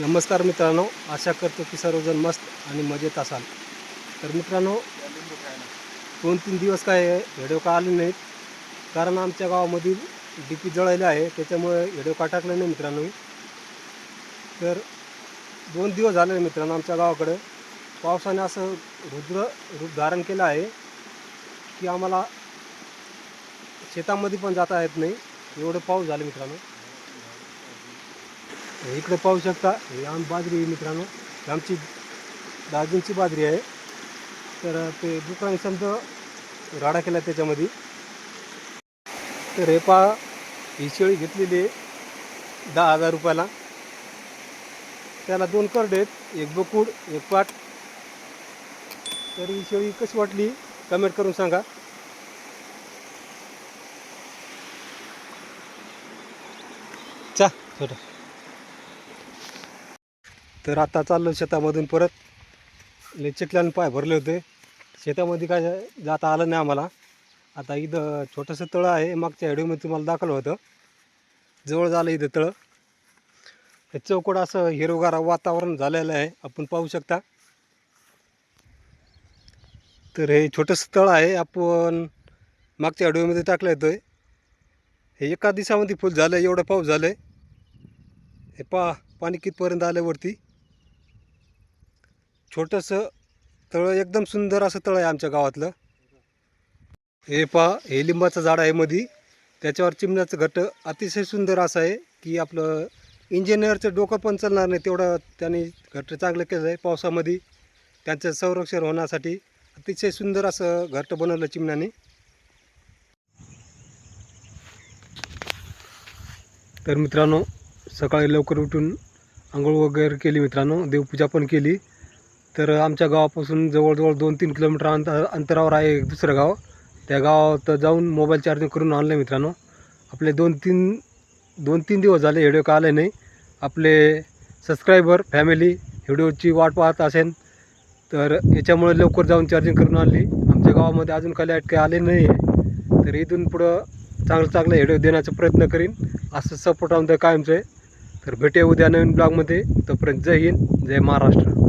नमस्कार मित्रांनो आशा करतो की सर्वजण मस्त आणि मजेत असाल. तर मित्रांनो दोन तीन दिवस काय व्हिडिओ का आले नाहीत? कारण आमच्या गावामधील डी पी जळायला आहे त्याच्यामुळे व्हिडिओ का टाकला नाही मित्रांनो तर दोन दिवस झाले मित्रांनो आमच्या गावाकडं. पावसाने असं रुद्र रूप धारण केलं आहे की आम्हाला शेतामध्ये पण जाता येत नाही. एवढं पाऊस झालं मित्रांनो. इकडे पाहू शकता ही आम बाजरी आहे मित्रांनो. आमची दाजींची बाजरी आहे. तर ते दुकान समजा राडा केला त्याच्यामध्ये. तर हे पहा ही शेळी घेतलेली आहे दहा हजार रुपयाला. त्याला दोन करडे आहेत एक बकूड एक पाट. तर ही शेळी कशी वाटली कमेंट करून सांगा. चा छोटा. तर आता चाललो शेतामधून परत. लय चिखल्यानं पाय भरले होते. शेतामध्ये काय जाता आलं नाही आम्हाला. आता इथं छोटंसं तळं आहे. मागच्या व्हिडिओमध्ये तुम्हाला दाखवलं होतं. जवळ झालं इथं तळं. हे चौकड असं हिरवगार वातावरण झालेलं आहे. आपण पाहू शकता. तर हे छोटंसं तळं आहे. आपण मागच्या व्हिडिओमध्ये टाकलं येतं हे एका दिवसामध्ये फुल झालं एवढं पाऊस झालं आहे हे पा पाणी कितपर्यंत आल्यावरती. छोटंसं तळं एकदम सुंदर असं तळं आहे आमच्या गावातलं. हे पहा हे लिंबाचं झाड आहे मधी. त्याच्यावर चिमण्याचं घट अतिशय सुंदर असं आहे की आपलं इंजिनियरचं डोकं पण चालणार नाही तेवढं त्यांनी घट चांगलं केलं आहे पावसामध्ये. त्यांचं संरक्षण होण्यासाठी अतिशय सुंदर असं घट बनवलं चिमण्याने. तर मित्रांनो सकाळी लवकर उठून आंघोळ वगैरे केली मित्रांनो देवपूजा पण केली. तर आमच्या गावापासून जवळजवळ दोन तीन किलोमीटर अंतर अंतरावर आहे एक दुसरं गाव. त्या गावात जाऊन मोबाईल चार्जिंग करून आणलं मित्रांनो. आपले दोन तीन दोन तीन दिवस झाले व्हिडिओ का आले नाही. आपले सबस्क्रायबर फॅमिली व्हिडिओची वाट पाहत असेल तर याच्यामुळे लवकर जाऊन चार्जिंग करून आणली. आमच्या गावामध्ये अजून काही लाइट काही आले नाही आहे तर इथून पुढं चांगलं चांगलं व्हिडिओ देण्याचा प्रयत्न करीन. असं सपोर्ट आमचं कायमचं आहे. तर भेटे उद्या नवीन ब्लॉगमध्ये तोपर्यंत जय हिंद जय महाराष्ट्र.